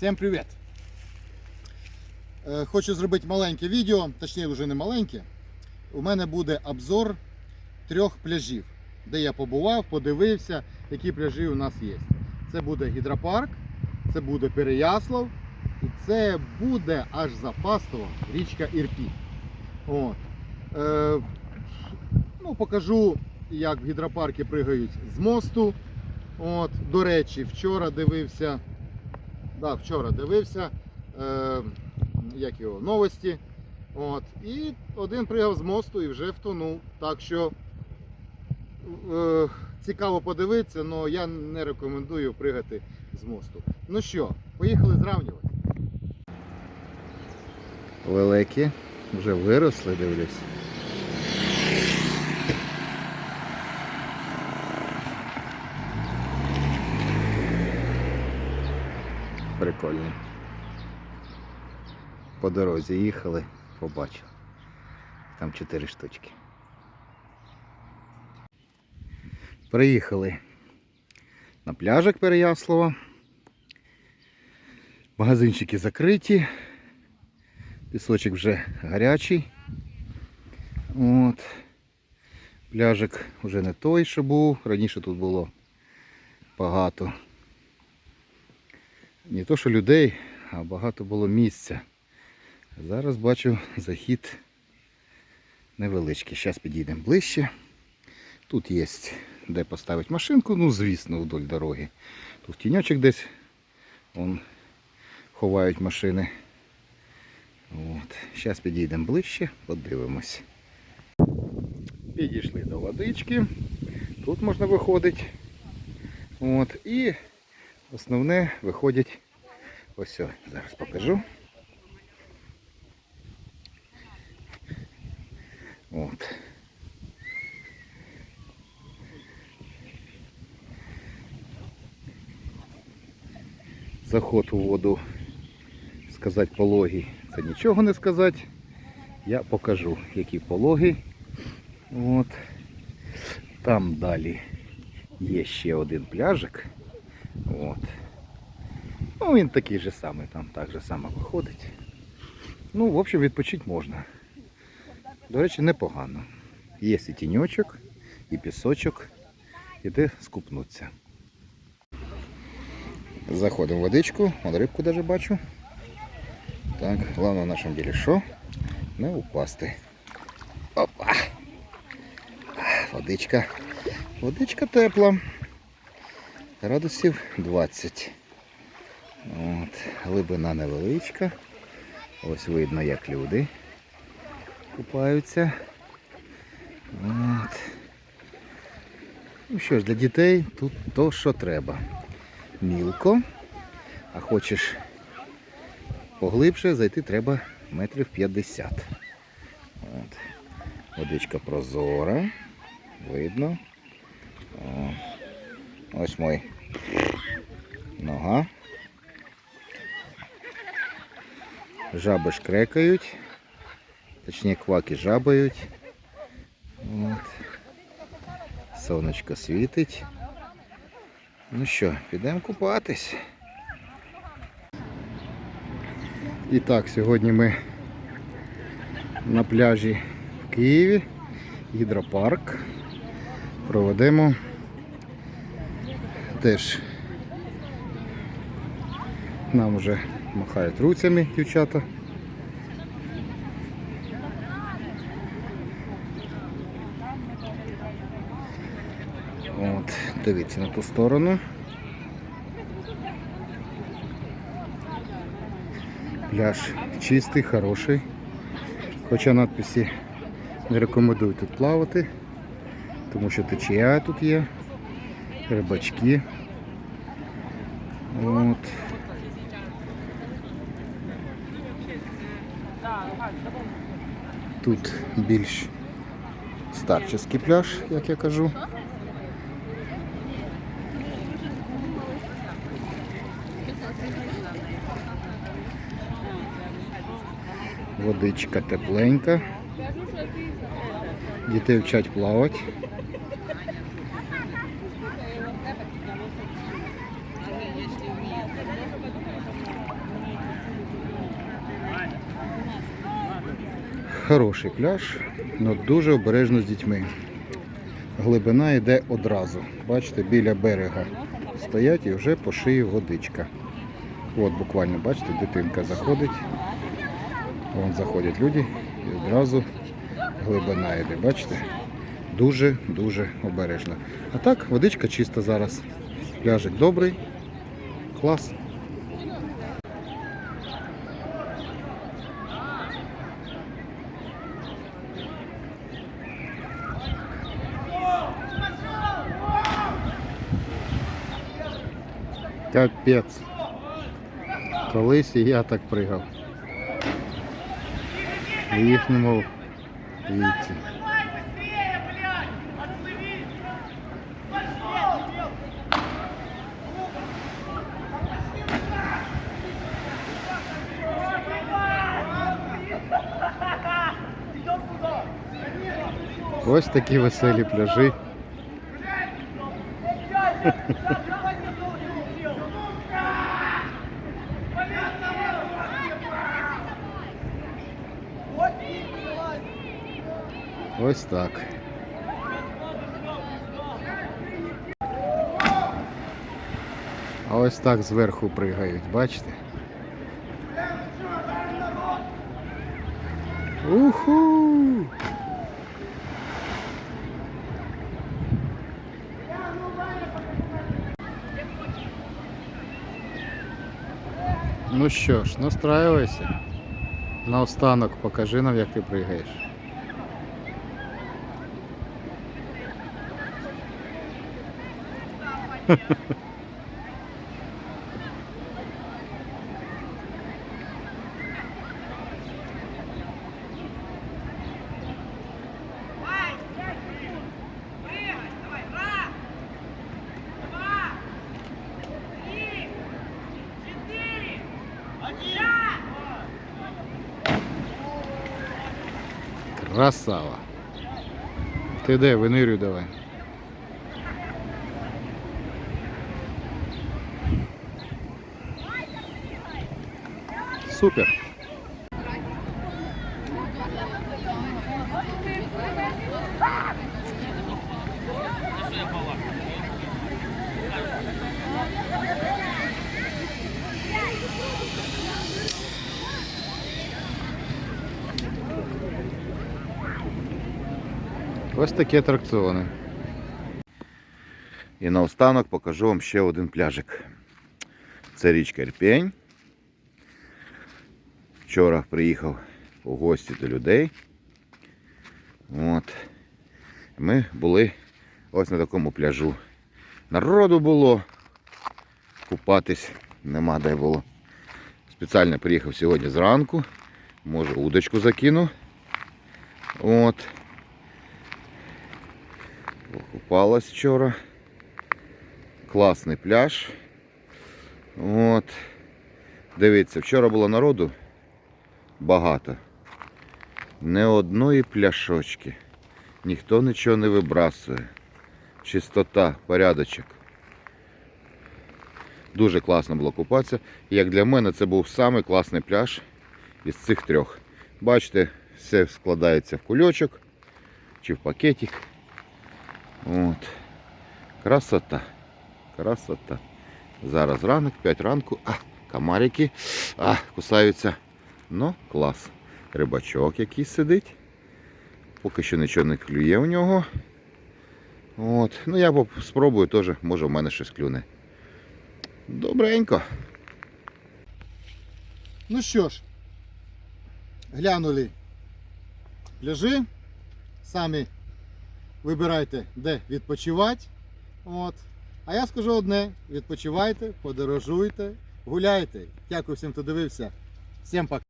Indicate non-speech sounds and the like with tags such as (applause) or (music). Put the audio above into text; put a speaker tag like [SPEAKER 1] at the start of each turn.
[SPEAKER 1] Всім привіт! Е, Хочу зробити маленьке відео, точніше вже не маленьке. У мене буде обзор трьох пляжів, де я побував, подивився, які пляжі у нас є. Це буде гідропарк, це буде Переяслав і це буде аж за Фастово річка Ірпі. От. Е, ну, покажу, як в гідропаркі пригають з мосту. От, до речі, вчора дивився. Да, вчора дивився, е, як його новості. От, і один пригав з мосту і вже втонув. Так що е, цікаво подивитися, але я не рекомендую пригати з мосту. Ну що, поїхали зравнювати. Великі, вже виросли, дивлюсь. Прикольно. По дорозі їхали, побачив. Там чотири штучки. Приїхали на пляжик Переяслава. Магазинчики закриті. Пісочок вже гарячий. От. Пляжик вже не той, що був. Раніше тут було багато. Не то, що людей, а багато було місця. Зараз бачу захід невеличкий. Зараз підійдемо ближче. Тут є де поставити машинку, ну звісно, вдоль дороги. Тут тіньочок десь вон, ховають машини. От. Зараз підійдемо ближче, подивимось. Підійшли до водички. Тут можна виходити. От. І основне виходять ось, о, зараз покажу. От. Заход у воду, сказати пологий, це нічого не сказати. Я покажу, які пологи. От. Там далі є ще один пляжик. От. Ну, він такий же самий, там так же само виходить. Ну, в общем, відпочити можна. До речі, непогано. Є і тіньочок, і пісочок, і де скупнуться. Заходимо в водичку, вон рибку навіть бачу. Так, головне в нашому ділі що? Не упасти. Опа! Водичка. Водичка тепла. Градусів 20. От, глибина невеличка. Ось видно, як люди купаються. От. Ну що ж, для дітей тут то, що треба. Мілко. А хочеш поглибше, зайти треба метрів 50. От. Водичка прозора. Видно. О. Ось мой нога. Жаби шкрекають. Точніше кваки жабають. От. Сонечко світить. Ну що, підемо купатись. І так, сьогодні ми на пляжі в Києві, гідропарк. Проведемо теж нам вже махають руцями дівчата. От, дивіться на ту сторону. Пляж чистий, хороший. Хоча надписі не рекомендують тут плавати, тому що течія тут є, рибачки. От. Тут більш старческий пляж, як я кажу. Водичка тепленька. Дітей вчать плавати. Хороший пляж, але дуже обережно з дітьми. Глибина йде одразу. Бачите, біля берега стоять і вже по шиї водичка. От буквально, бачите, дитинка заходить. Вон заходять люди і одразу глибина йде. Бачите? Дуже-дуже обережно. А так, водичка чиста зараз. Пляжик добрий. Клас. Капець. Колись і я так пригав. У їхньому віці. Ось такі веселі пляжі. (laughs) (laughs) Ось так. А ось так зверху пригають, бачите? Уху! Ну що ж, настраюйся. Наостанок покажи нам, як ти пригаєш. Красава. Ти де, винирюй давай. Супер. Ось такі атракціони. І наостанок покажу вам ще один пляжик. Це річка Ірпень. Вчора приїхав у гості до людей. От. Ми були ось на такому пляжу. Народу було. Купатись нема де було. Спеціально приїхав сьогодні зранку. Може удочку закину. От. Купалась вчора. Класний пляж. От. Дивіться, вчора було народу багато. Не одної пляшочки. Ніхто нічого не вибрасує. Чистота, порядочок. Дуже класно було купатися. Як для мене це був самий класний пляж із цих трьох. Бачите, все складається в кульочок чи в пакетик. От. Красота. Красота. Зараз ранок, 5 ранку. А, комарики. А, кусаються. Ну, клас. Рибачок який сидить. Поки що нічого не клює у нього. От. Ну я спробую теж, може в мене щось клюне. Добренько. Ну що ж, глянули пляжі. Самі вибирайте, де відпочивати. От. А я скажу одне: відпочивайте, подорожуйте, гуляйте. Дякую всім, хто дивився. Всім пока.